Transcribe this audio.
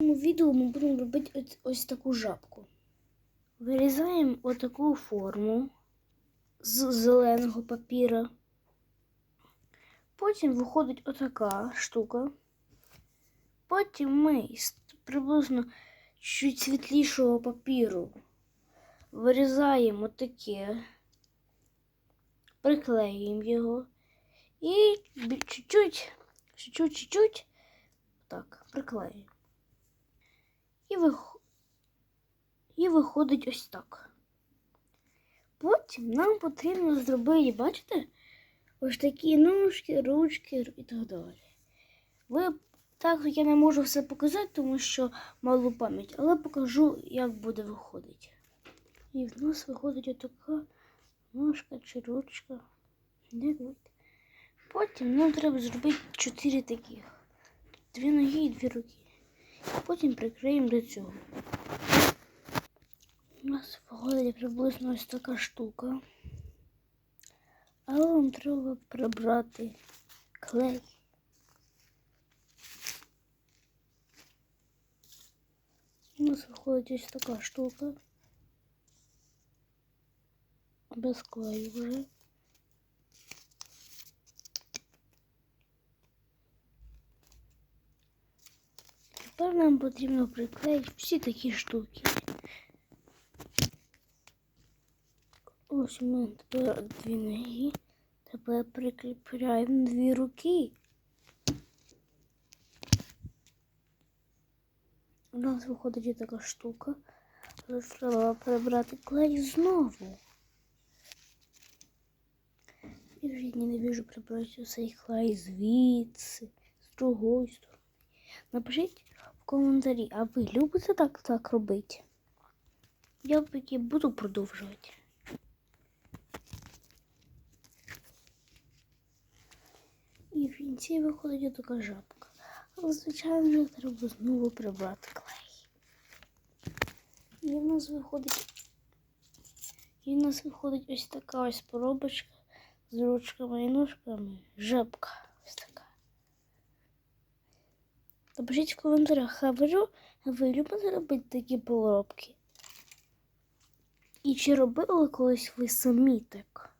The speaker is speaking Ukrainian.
цьому відео ми будемо робити ось, ось таку жабку. Вирізаємо отаку форму з зеленого папіра. Потім виходить отака штука. Потім ми з приблизно чуть світлішого папіру вирізаємо отаке, приклеїмо його і чуть-чуть, чуть-чуть, так, приклеюємо. І, вих... і виходить ось так. Потім нам потрібно зробити, бачите, ось такі ножки, ручки і так далі. Ви так я не можу все показати, тому що мало пам'ять, але покажу, як буде виходити. І в нас виходить отака ножка чи ручка. Потім нам треба зробити чотири таких. Дві ноги і дві руки. Потім прикриємо до цього. У нас виходить приблизно ось така штука. Але вам треба прибрати клей. У нас виходить ось така штука. Без клею вже. Тепер нам потрібно приклеїти всі такі штуки. Ось у мене тепер дві ноги. Тепер прикріпляємо дві руки. У нас виходить така штука. Але треба прибрати клей знову. Я вже ненавижу прибрати цей клей звідси, з другої сторони. Напишіть в коментарі, а ви любите так, так робити? Я таки буду продовжувати. І в кінці виходить така жабка. Але, звичайно, треба знову прибрати клей. І в нас виходить. І в нас виходить ось така ось поробочка з ручками і ножками. Жабка ось така. Напишіть в коментарях, а ви, ви любите робити такі поробки? І чи робили колись ви самі так?